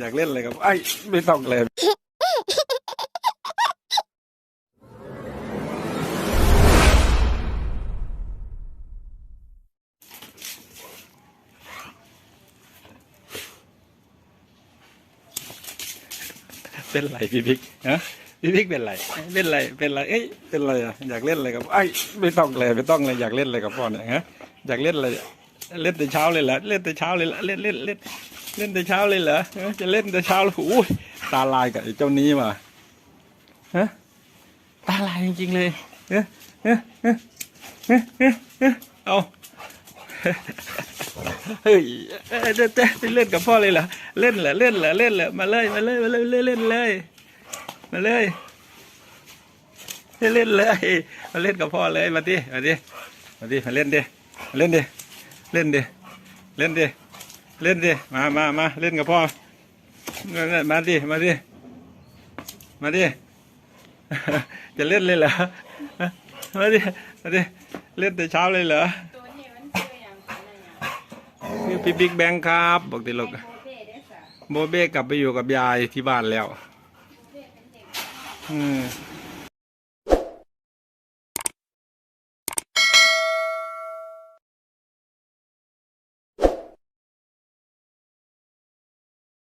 อยากเล่นอะไรกับไอ้ยไม่ต้องเลยเป็นไรพี่พิกฮะพี่พิกเป็นไรเป็นไรเป็นไรเอ้ยเป็นไรอะอยากเล่นอะไรกับไอ้ยไม่ต้องเลยไม่ต้องเลยอยากเล่นอะไรกับพ่อเนี่ยฮะอยากเล่นอะไร เล่นแต่เช้าเลยเหรอเล่นแต่เช้าเลยเหรอเล่นเล่นเล่นเล่นแต่เช้าเลยเหรอจะเล่นแต่เช้าแล้วอุ้ยตาลายกับไอ้เจ้านี้มาฮะตาลายจริงๆเลยเฮ้ยเฮ้ยเฮ้ยเฮ้ยเฮ้ยเฮ้ยเอาเฮ้ยเอ้ยเต้เต้ไปเล่นกับพ่อเลยเหรอเล่นเหรอเล่นเหรอเล่นเหรอมาเลยมาเลยมาเลยเล่นเล่นเลยมาเลยเล่นเลยมาเล่นกับพ่อเลยมาดิมาดิมาดิมาเล่นดิมาเล่นดิ เล่นดิเล่นดิเล่นดิมามามาเล่นกับพ่อมาดิมาดิมาดิจะเล่นเลยเหรอมาดิมาดิเล่นแต่เช้าเลยเหรอตัวนี้มันชื่ออย่างไรอย่างชื่อพี่บิ๊กแบงครับบอกติลูกโอเคเด้อสะโบเบ้กลับไปอยู่กับยายที่บ้านแล้วโอเคเป็นเด็กอืม